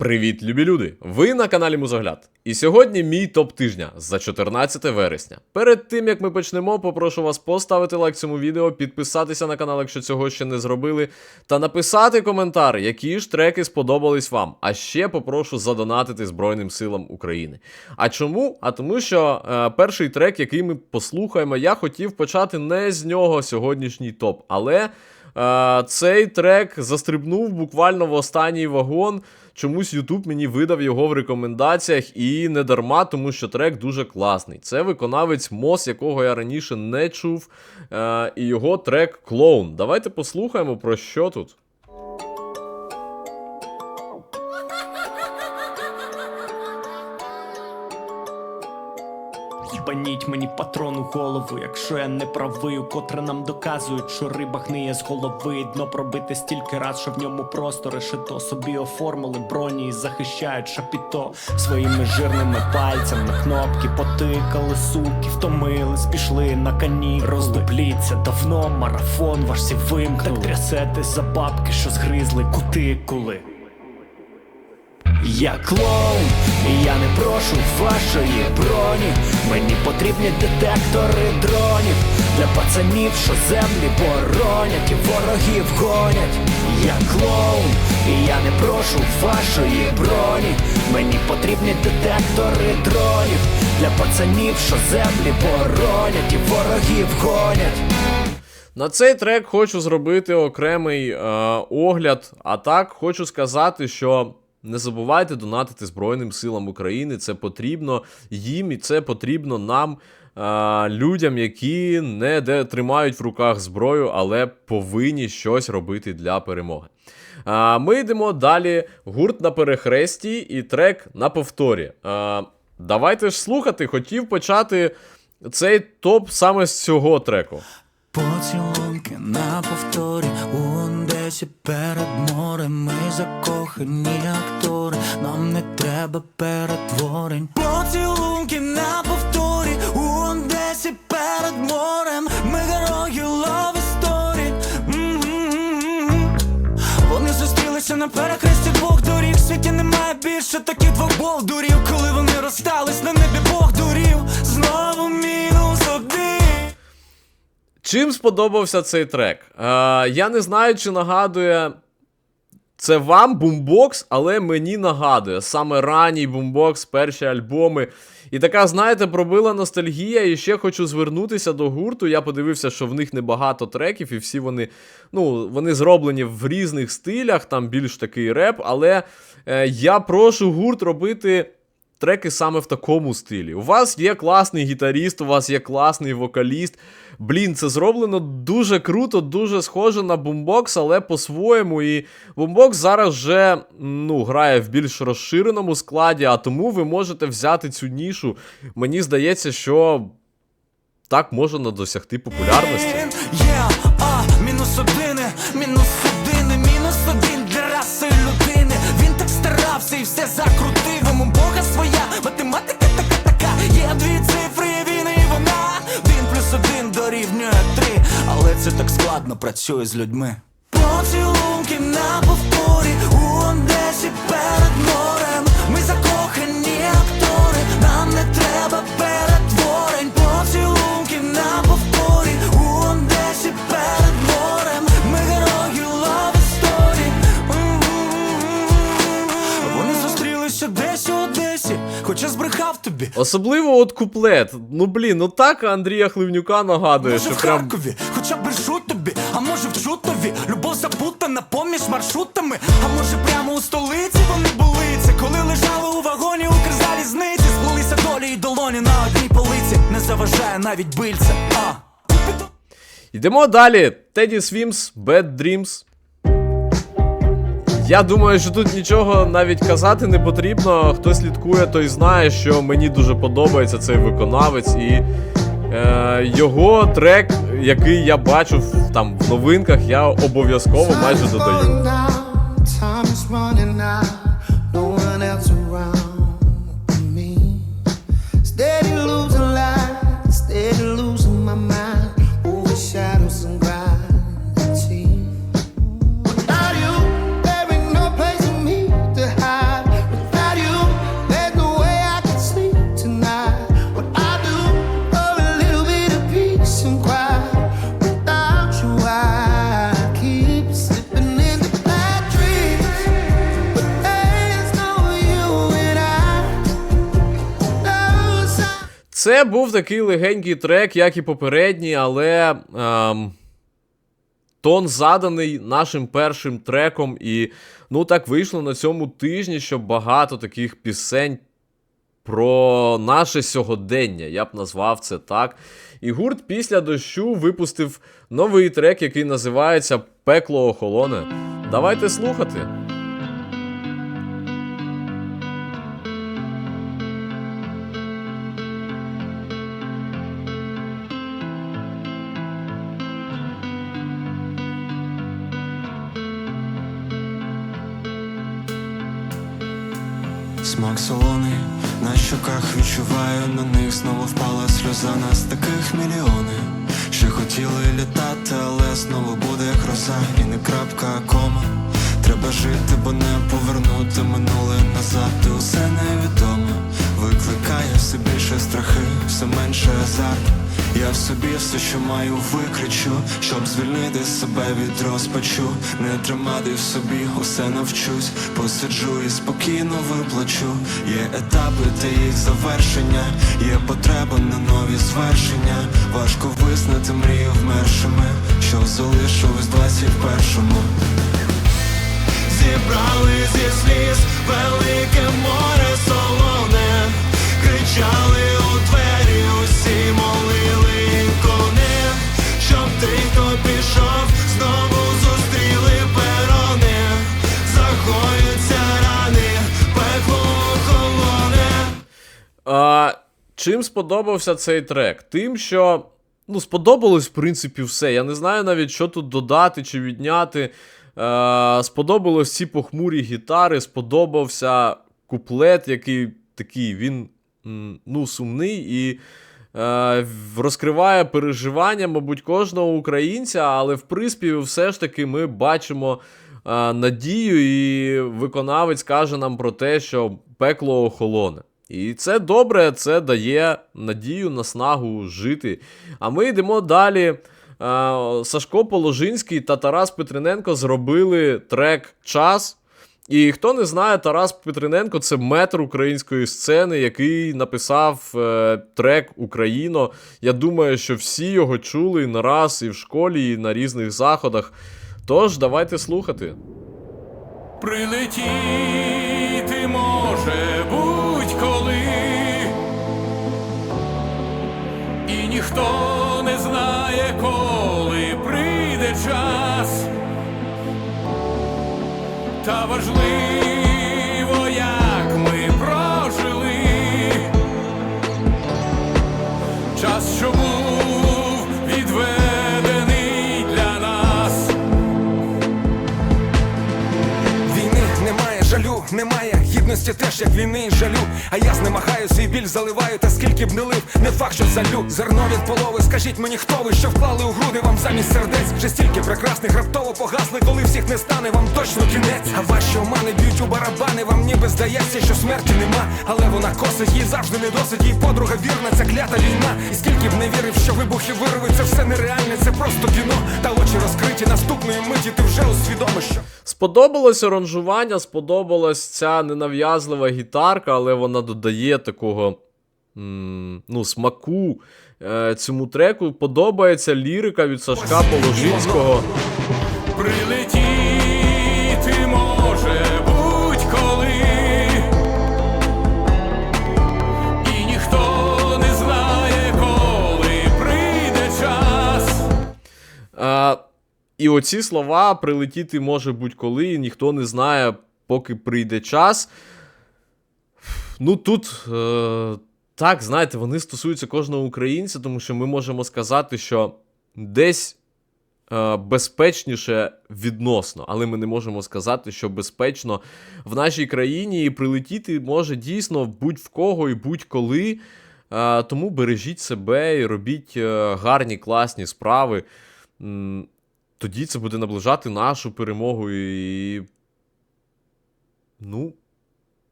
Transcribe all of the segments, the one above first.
Привіт, любі люди! Ви на каналі Музогляд. І сьогодні мій топ тижня за 14 вересня. Перед тим як ми почнемо, попрошу вас поставити лайк цьому відео, підписатися на канал, якщо цього ще не зробили, та написати коментар, які ж треки сподобались вам. А ще попрошу задонатити Збройним силам України. А чому? А тому, що е, перший трек, який ми послухаємо, я хотів почати не з нього сьогоднішній топ, але. Е, цей трек застрибнув буквально в останній вагон. Чомусь YouTube мені видав його в рекомендаціях і не дарма, тому що трек дуже класний. Це виконавець Мос, якого я раніше не чув. Е, і його трек Клоун. Давайте послухаємо про що тут. Баніть мені патрон у голову, якщо я не правий, котре нам доказують, що риба гниє з голови. Дно пробите стільки раз, що в ньому просто решето собі оформили броні і захищають шапіто своїми жирними пальцями. на Кнопки потикали, суки, втомились, пішли на кані. Роздупліться давно, марафон ваш всі вимкнув. Так трясетесь за бабки, що згризли кутикули. Я клоун, і я не прошу вашої броні. Мені потрібні детектори дронів для пацанів, що землі боронять і ворогів гонять. Я клоун, і я не прошу вашої броні. Мені потрібні детектори дронів для пацанів, що землі боронять і ворогів гонять. На цей трек хочу зробити окремий е, огляд. А так хочу сказати, що не забувайте донатити Збройним силам України. Це потрібно їм і це потрібно нам, людям, які не де тримають в руках зброю, але повинні щось робити для перемоги. Е, ми йдемо далі. Гурт на перехресті і трек на повторі. Давайте ж слухати. Хотів почати цей топ саме з цього треку. Поцілунки на повторі Одесі перед морем Ми закохані актори, нам не треба перетворень. Поцілунки на повторі у Одесі перед морем Ми герої love story. Вони зустрілися на перехресті двох доріг. В світі немає більше таких двох болдурів. Коли вони розстались, на небі Бог дурів. Знову один. Чим сподобався цей трек? Е, я не знаю, чи нагадує це вам бумбокс, але мені нагадує саме ранній бумбокс, перші альбоми. І така, знаєте, пробила ностальгія. І ще хочу звернутися до гурту. Я подивився, що в них небагато треків, і всі вони ну, вони зроблені в різних стилях, там більш такий реп. Але е, я прошу гурт робити треки саме в такому стилі. У вас є класний гітаріст, у вас є класний вокаліст. Блін, це зроблено дуже круто, дуже схоже на бумбокс, але по-своєму. І бумбокс зараз вже ну, грає в більш розширеному складі, а тому ви можете взяти цю нішу. Мені здається, що так можна досягти популярності. Є, це так складно працює з людьми. Поцілунки на повторі у Одесі перед морем. Ми закохані актори, нам не треба перетворень. Поцілунки на повторі у Одесі перед морем. Ми герої love story. Вони зустрілися десь у Одесі, хоча збрехав тобі. Особливо от куплет. Ну блін, ну так Андрія Хливнюка нагадує, Може що в прям. Харкові, маршрутами, а може прямо у столиці вони були Це коли лежали у вагоні у Укрзалізниці Сплелися долі і долоні на одній полиці Не заважає навіть бильце, а Йдемо далі. Теді Свімс, Bad Dreams. Я думаю, що тут нічого навіть казати не потрібно. Хто слідкує, той знає, що мені дуже подобається цей виконавець. І е, його трек, який я бачив там в новинках, я обов'язково майже додаю. Це був такий легенький трек, як і попередній, але ем, тон заданий нашим першим треком. І ну так вийшло на цьому тижні, що багато таких пісень про наше сьогодення, я б назвав це так. І гурт після дощу випустив новий трек, який називається Пекло охолоне. Давайте слухати. Солоний на щоках відчуваю, на них знову впала сльоза нас таких мільйони. Ще хотіли літати, але знову буде гроза і не крапка, кома. Треба жити, бо не повернути минуле назад. І усе невідоме викликає все більше страхи, все менше азарт. Я в собі все, що маю, викричу, щоб звільнити себе від розпачу, не тримати в собі, усе навчусь, посиджу і спокійно виплачу. Є етапи та їх завершення, є потреба на нові звершення. Важко визнати мрії вмершими, що залишилось в 21-му. Зібрали зі сліз велике море солоне, кричали у двері, усі молили ікони, щоб ти, хто пішов, знову зустріли перони, загоються рани, пекло холоне. А, чим сподобався цей трек? Тим, що ну, сподобалось, в принципі, все. Я не знаю навіть, що тут додати чи відняти. Е, сподобалось ці похмурі гітари, сподобався куплет, який такий, він ну, сумний і е, розкриває переживання, мабуть, кожного українця, але в приспіві все ж таки ми бачимо е, надію, і виконавець каже нам про те, що пекло охолоне. І це добре, це дає надію, наснагу жити. А ми йдемо далі. Е, Сашко Положинський та Тарас Петриненко зробили трек Час. І хто не знає, Тарас Петриненко це метр української сцени, який написав е, трек Україно. Я думаю, що всі його чули не раз і в школі, і на різних заходах. Тож, давайте слухати. Прилетіти може будь-коли, і ніхто та важливо, як ми прожили час, що був відведений для нас. Війни немає жалю, немає гідності теж як війни жалю. А я знемагаю свій біль заливаю, та скільки б не лив, не факт, що залю. Зерно від полови, скажіть мені, хто ви, що вклали у груди вам замість сердець. Вже стільки прекрасних раптово погасли, коли всіх не стане, вам точно кінець. А ваші омани б'ють у барабани, вам ніби здається, що смерті нема. Але вона косить, їй завжди не досить, їй подруга вірна, ця клята війна. І скільки б не вірив, що вибухи вирвуть, це все нереальне, це просто кіно. Та очі розкриті наступної миті, ти вже усвідомиш, що. Сподобалось аранжування, сподобалась ця ненав'язлива гітарка, але вона додає такого ну, смаку е, цьому треку. Подобається лірика від Сашка Положинського. Прилетіти може будь-коли, і ніхто не знає, коли прийде час. А, і оці слова прилетіти може будь-коли, і ніхто не знає, поки прийде час. Ну тут, е, так, знаєте, вони стосуються кожного українця, тому що ми можемо сказати, що десь е, безпечніше відносно, але ми не можемо сказати, що безпечно в нашій країні і прилетіти може дійсно будь-в кого і будь-коли. Е, тому бережіть себе і робіть е, гарні, класні справи. Тоді це буде наближати нашу перемогу і. Ну,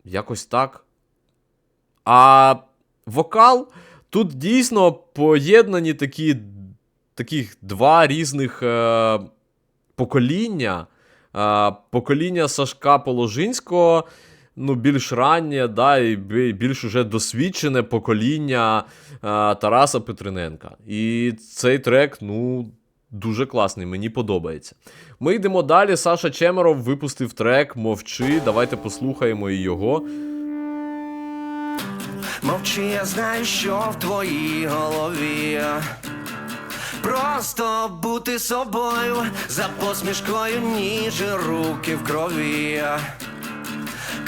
якось так. А вокал тут дійсно поєднані такі, таких два різних е, покоління. Е, покоління Сашка Положинського. ну, більш раннє, да, і більш уже досвідчене покоління е, Тараса Петриненка. І цей трек, ну, дуже класний, мені подобається. Ми йдемо далі. Саша Чемеров випустив трек Мовчи. Давайте послухаємо і його. Мовчи, я знаю, що в твоїй голові. Просто бути собою за посмішкою, ніж руки в крові.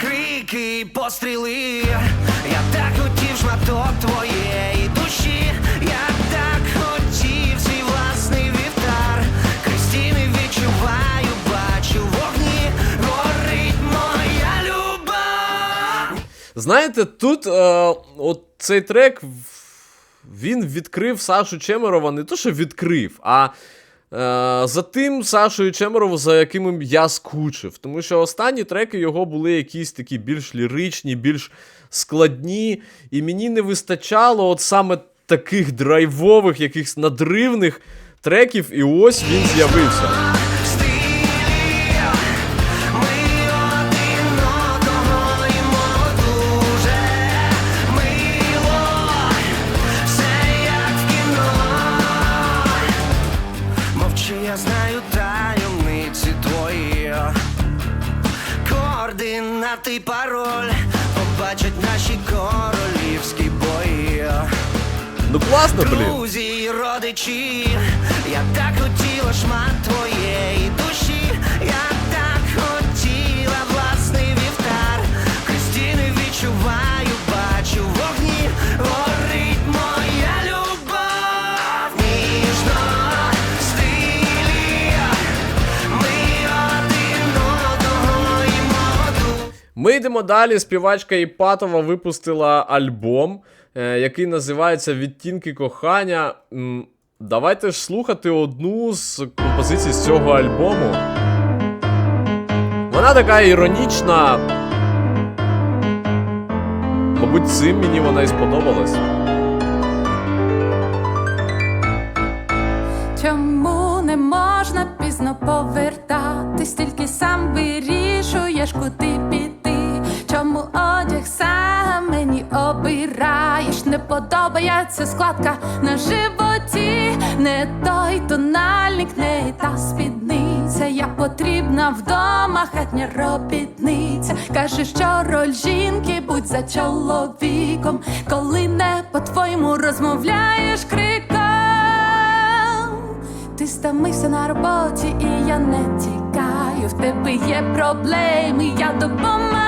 Крики, постріли, я так хотів шматок твоєї душі, Знаєте, тут е, от цей трек він відкрив Сашу Чемерова не то, що відкрив, а е, за тим Сашою Чемерову, за яким я скучив. Тому що останні треки його були якісь такі більш ліричні, більш складні, і мені не вистачало от саме таких драйвових, якихось надривних треків, і ось він з'явився. Класно, блін. Друзі, й родичі, я так хотіла шмат твоєї душі, я так хотіла власний вівтар. Крістіни відчуваю, бачу вогні, горить моя любов. Ніжно в стилі, ми один одного і моду. Ми йдемо далі. Співачка Іпатова випустила альбом, який називається Відтінки кохання. Давайте ж слухати одну з композицій з цього альбому. Вона така іронічна. Мабуть, цим мені вона і сподобалась. Чому не можна пізно повертатись, тільки сам вирішуєш, куди піти? Мені обираєш? Не подобається складка на животі, не той тональник, не та спідниця. Я потрібна вдома, хатня робітниця. Каже, що роль жінки будь за чоловіком, коли не по-твоєму розмовляєш криком. Ти стомився на роботі, і я не тікаю. В тебе є проблеми, я допомагаю.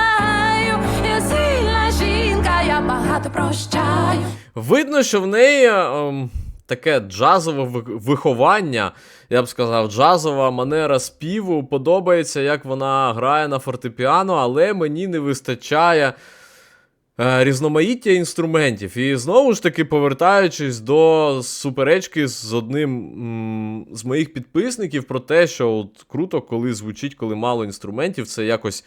Я багато прощаю. Видно, що в неї ем, таке джазове виховання, я б сказав, джазова манера співу. Подобається, як вона грає на фортепіано, але мені не вистачає. е, Різноманіття інструментів. І знову ж таки, повертаючись до суперечки з одним з моїх підписників про те, що от круто, коли звучить, коли мало інструментів, це якось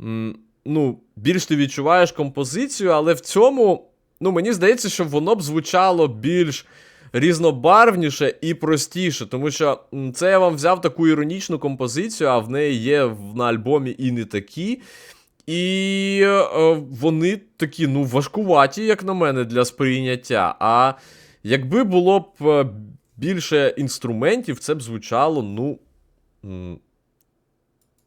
м, ну, більш ти відчуваєш композицію, але в цьому, ну, мені здається, що воно б звучало більш різнобарвніше і простіше, тому що це я вам взяв таку іронічну композицію, а в неї є на альбомі і не такі. І е, вони такі, ну, важкуваті, як на мене, для сприйняття. А якби було б е, більше інструментів, це б звучало, ну.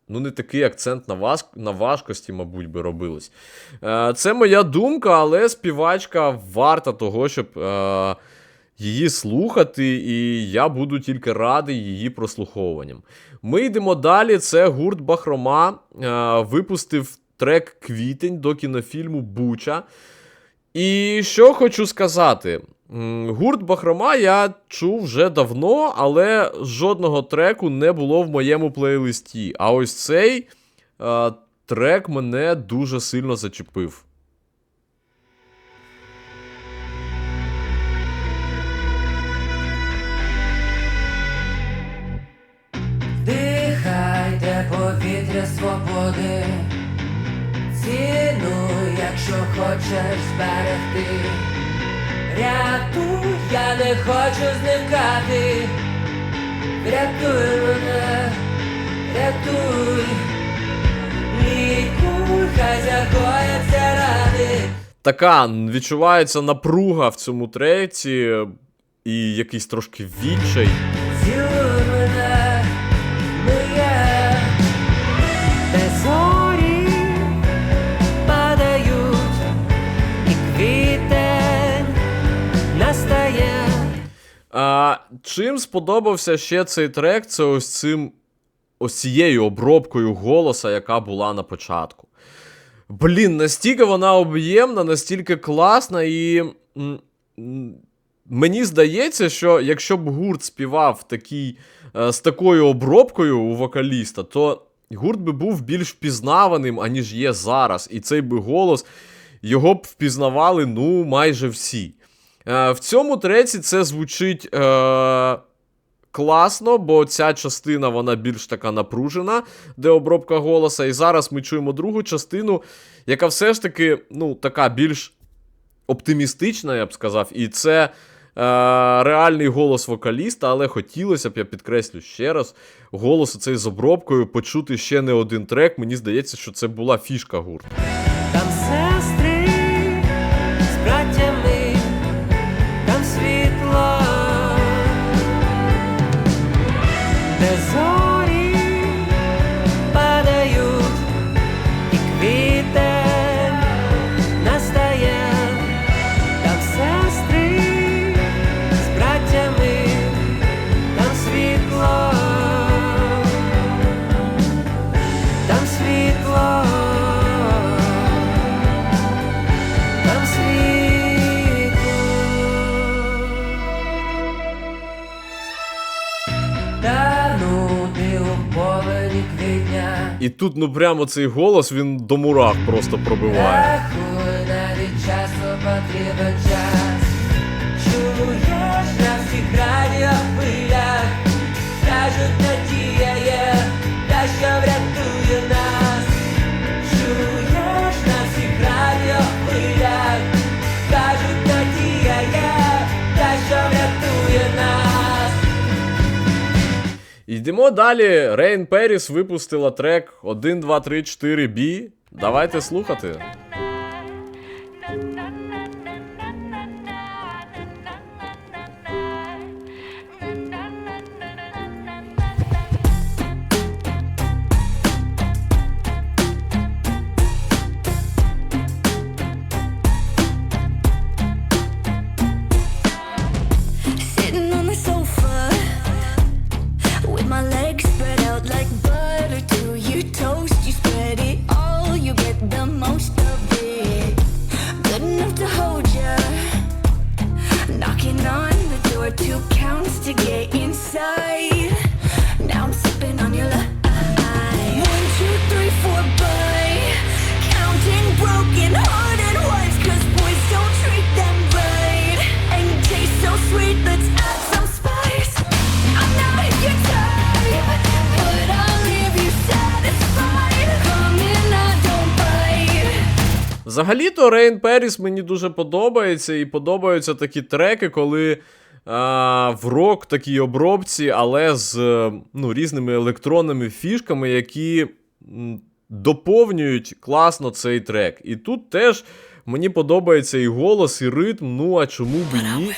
Ну, не такий акцент на, важ... на важкості, мабуть, би робилось. Е, це моя думка, але співачка варта того, щоб е, її слухати, і я буду тільки радий її прослуховуванням. Ми йдемо далі. Це гурт Бахрома е, випустив трек Квітень до кінофільму Буча. І що хочу сказати. Гурт Бахрома я чув вже давно, але жодного треку не було в моєму плейлисті. А ось цей е, трек мене дуже сильно зачепив. Дихайте повітря свободи, цінуй, якщо хочеш зберегти. Рятуй, я не хочу зникати. Рятуй мене, рятуй, лікуй, хай загояться ради. Така відчувається напруга в цьому треті і якийсь трошки відчай. А, чим сподобався ще цей трек, це ось цим ось цією обробкою голоса, яка була на початку. Блін, настільки вона об'ємна, настільки класна, і мені здається, що якщо б гурт співав такий, е, з такою обробкою у вокаліста, то гурт би був більш впізнаваним, аніж є зараз. І цей би голос його б впізнавали ну майже всі. Е, в цьому треці це звучить е, класно, бо ця частина вона більш така напружена, де обробка голоса. І зараз ми чуємо другу частину, яка все ж таки ну, така більш оптимістична, я б сказав. І це е, реальний голос вокаліста, але хотілося б, я підкреслю ще раз, голос цей з обробкою почути ще не один трек. Мені здається, що це була фішка гурту. Тут, ну прямо цей голос він до мурах просто пробиває. Навіть часу потрібен Йдемо далі. Рейн Періс випустила трек 1, 2, 3, 4 B. Давайте слухати. Two counts to get inside. Now I'm sipping on your lie. One, two, three, four, boy. Counting broken hearted wives, cause boys don't treat them right. And taste so sweet, let's add some spice. I'm not your type, but I'll leave you satisfied. Come in, I don't bite. Взагалі-то Рейн Періс мені дуже подобається, і подобаються такі треки, коли а, в рок такій обробці, але з ну, різними електронними фішками, які доповнюють класно цей трек. І тут теж мені подобається і голос, і ритм. Ну а чому б і ні?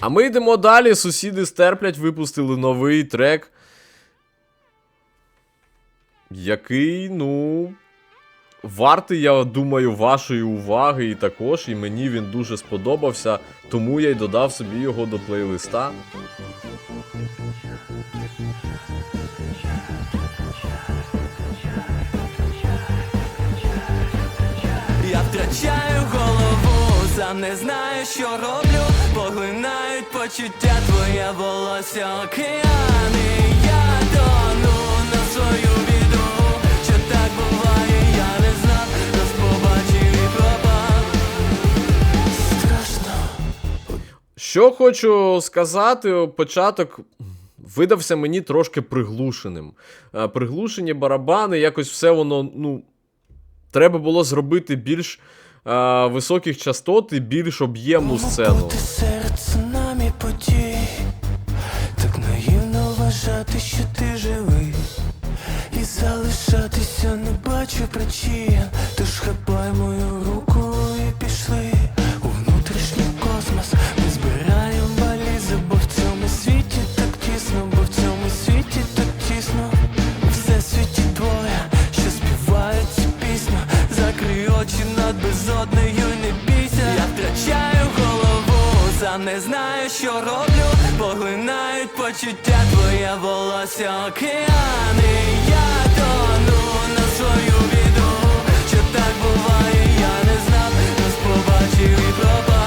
А ми йдемо далі. Сусіди стерплять, випустили новий трек. Який, ну. Вартий, я думаю, вашої уваги і також, і мені він дуже сподобався, тому я й додав собі його до плейлиста. Я втрачаю голову, сам не знаю, що роблю. Поглинають почуття, твоє волосся океани. Я тону на свою Що хочу сказати, початок. Видався мені трошки приглушеним. Е, приглушені барабани, якось все воно, ну, треба було зробити більш а, високих частот і більш об'ємну сцену. серце намі подій, так наївно вважати, що ти живий, і залишатися не бачу причин, тож хапай мою. Роблю Поглинають почуття, твоє волосся океани Я тону на свою біду Що так буває, я не знав Нас побачив і пропав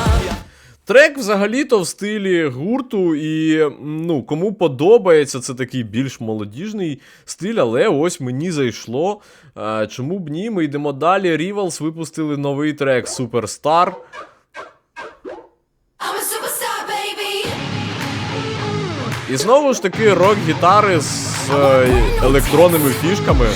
Трек взагалі-то в стилі гурту, і ну, кому подобається, це такий більш молодіжний стиль, але ось мені зайшло. Е, чому б ні? Ми йдемо далі. Rivals випустили новий трек Superstar. І знову ж таки рок-гітари з е, електронними фішками.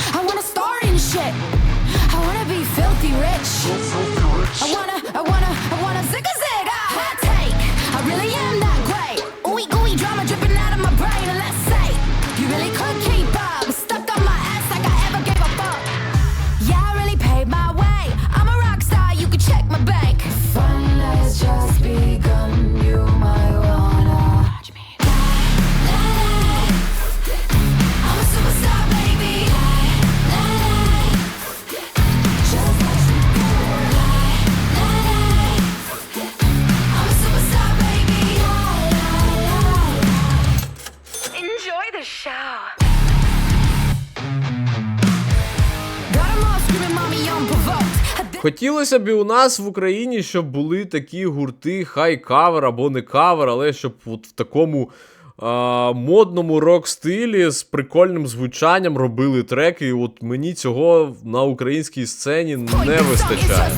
Хотілося б і у нас в Україні, щоб були такі гурти, хай кавер або не кавер, але щоб от в такому а, модному рок-стилі з прикольним звучанням робили треки. І от мені цього на українській сцені не вистачає.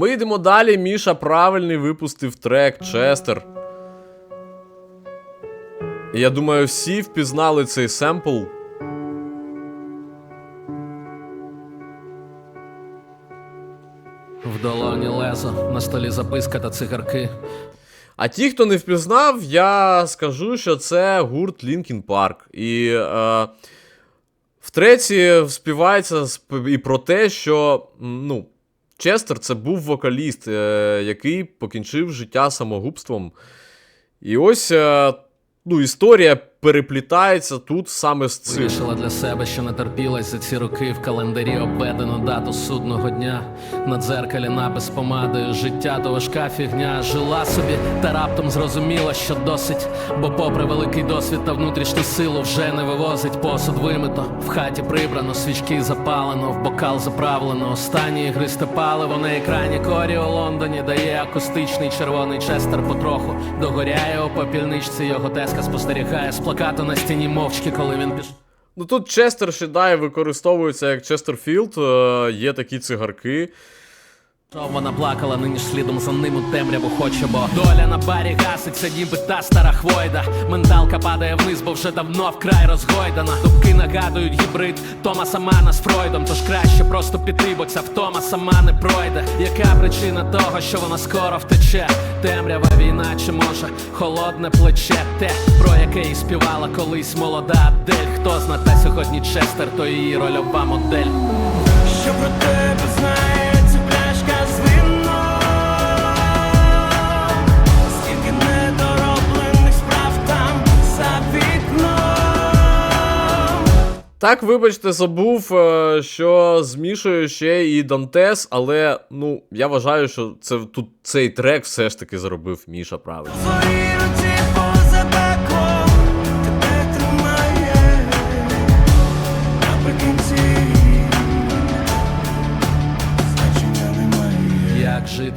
Ми йдемо далі. Міша правильний випустив трек Честер. Я думаю, всі впізнали цей семпл. В долоні лезо, на столі записка та цигарки. А ті, хто не впізнав, я скажу, що це гурт Linkin Park. І е, втретє співається і про те, що ну, Честер це був вокаліст, е, який покінчив життя самогубством. І ось е, ну, історія переплітається тут саме з цим. Вирішила для себе, що не терпілась за ці роки в календарі обведено дату судного дня. На дзеркалі напис помадою життя то важка фігня. Жила собі та раптом зрозуміла, що досить. Бо, попри великий досвід та внутрішню силу, вже не вивозить посуд вимито. В хаті прибрано, свічки запалено, в бокал заправлено. Останні ігристе паливо на екрані корі у Лондоні дає акустичний червоний честер потроху. Догоряє у попільничці, його теска спостерігає з плакату на стіні мовчки, коли він пішов. Ну тут Честер Шедай використовується як Честерфілд, е, є такі цигарки. Вона плакала, нині ж слідом за ним у темряву хоче, бо доля на барі гаситься, ніби та стара хвойда. Менталка падає вниз, бо вже давно вкрай розгойдана. Дубки нагадують гібрид Томаса Мана з Фройдом. Тож краще просто піти, бо ця втома сама не пройде. Яка причина того, що вона скоро втече? Темрява війна, чи може холодне плече, те, про яке і співала колись молода Адель. Хто зна, та сьогодні Честер, то її рольова модель. Що про тебе знає Так, вибачте, забув, е, що змішує ще і Дантес, але ну, я вважаю, що це тут цей трек все ж таки зробив Міша правильно.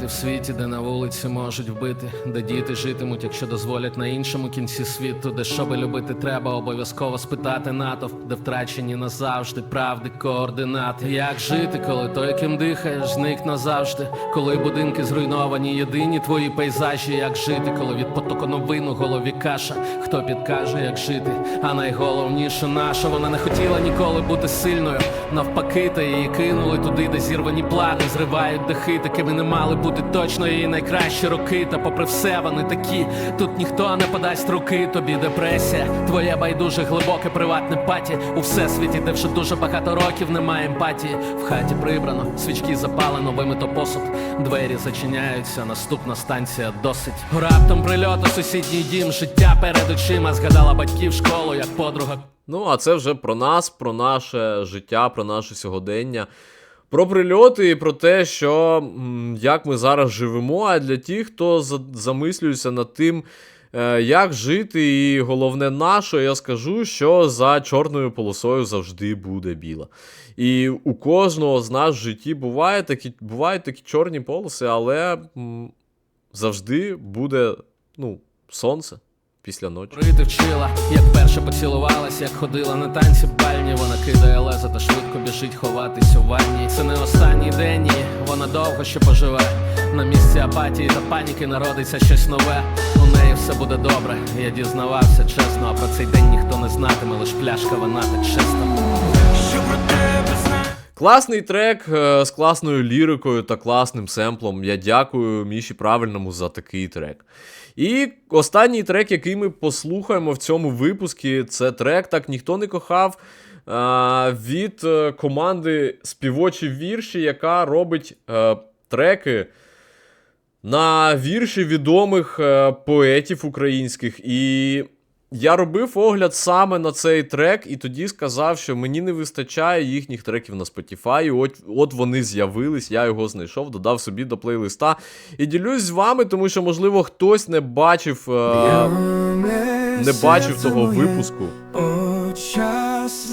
Жити в світі, де на вулиці можуть вбити, де діти житимуть, якщо дозволять на іншому кінці світу, де щоби любити, треба обов'язково спитати натовп, де втрачені назавжди правди, координати. Як жити, коли той, ким дихаєш, зник назавжди, коли будинки зруйновані, єдині твої пейзажі, як жити, коли від потоку новин у голові каша, хто підкаже, як жити, а найголовніше наша, вона не хотіла ніколи бути сильною. Навпаки, та її кинули туди, де зірвані плани, зривають дахи, такими не мали бути Ти точно її найкращі роки, та попри все вони такі. Тут ніхто не подасть руки, тобі депресія. Твоє байдуже глибоке приватне паті. У всесвіті, де вже дуже багато років немає емпатії. В хаті прибрано, свічки запалено, вимито посуд. Двері зачиняються, наступна станція досить. Раптом прильот у сусідній дім, життя перед очима. Згадала батьків школу, як подруга. Ну, а це вже про нас, про наше життя, про наше сьогодення. Про прильоти і про те, що як ми зараз живемо, а для тих, хто замислюється над тим, е, як жити, і головне наше, я скажу, що за чорною полосою завжди буде біла. І у кожного з нас в житті буває такі, бувають такі чорні полоси, але завжди буде ну, сонце після ночі. Рити вчила, як перше поцілувалась, як ходила на танці бальні. Вона кидає лезо та швидко біжить ховатись у ванні. Це не останній день, ні, вона довго ще поживе. На місці апатії та паніки народиться щось нове. У неї все буде добре. Я дізнавався чесно, а про цей день ніхто не знатиме, лиш пляшка вина так чиста. Що про тебе Класний трек е, з класною лірикою та класним семплом. Я дякую Міші Правильному за такий трек. І останній трек, який ми послухаємо в цьому випуску, це трек Так ніхто не кохав від е, команди Співочі вірші, яка робить е, треки на вірші відомих е, поетів українських. І я робив огляд саме на цей трек, і тоді сказав, що мені не вистачає їхніх треків на Spotify. От, от вони з'явились, я його знайшов, додав собі до плейлиста. І ділюсь з вами, тому що, можливо, хтось не бачив, е, не бачив того випуску.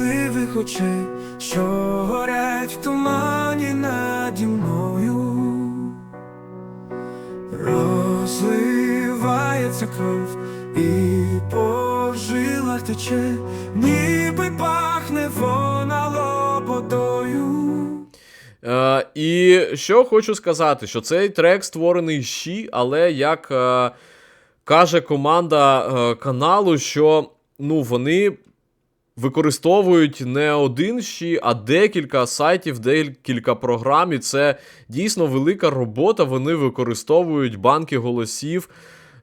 Щасливих очей, що горять в тумані наді мною. Розливається кров і по жилах тече, ніби пахне вона лободою. Е, і що хочу сказати, що цей трек створений щі, але як е, каже команда е, каналу, що ну, вони використовують не один щі, а декілька сайтів, декілька програм. І це дійсно велика робота. Вони використовують банки голосів.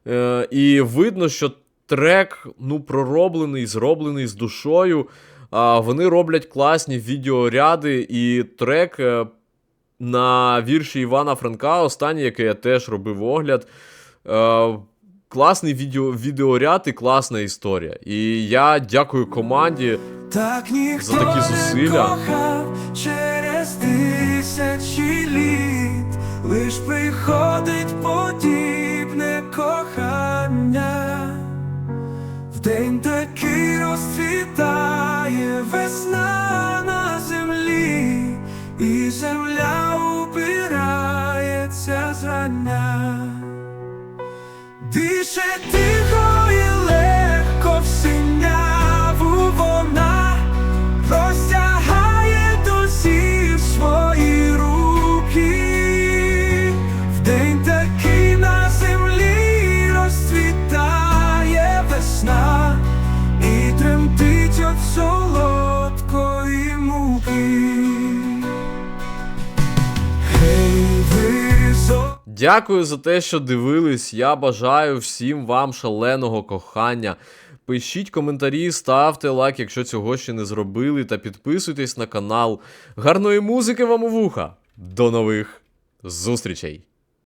Е, і видно, що трек ну, пророблений, зроблений з душою. А, вони роблять класні відеоряди, і трек е, на вірші Івана Франка, останній, який я теж робив огляд. Класний відео, відеоряд і класна історія. І я дякую команді. Так ніхто За такі зусилля. не кохав через тисячі літ, лиш приходить подібне кохання. В день такий розцвітає весна на землі, і земля упирається зрання. Czy ty Дякую за те, що дивились. Я бажаю всім вам шаленого кохання. Пишіть коментарі, ставте лайк, якщо цього ще не зробили, та підписуйтесь на канал. Гарної музики вам у вуха. До нових зустрічей!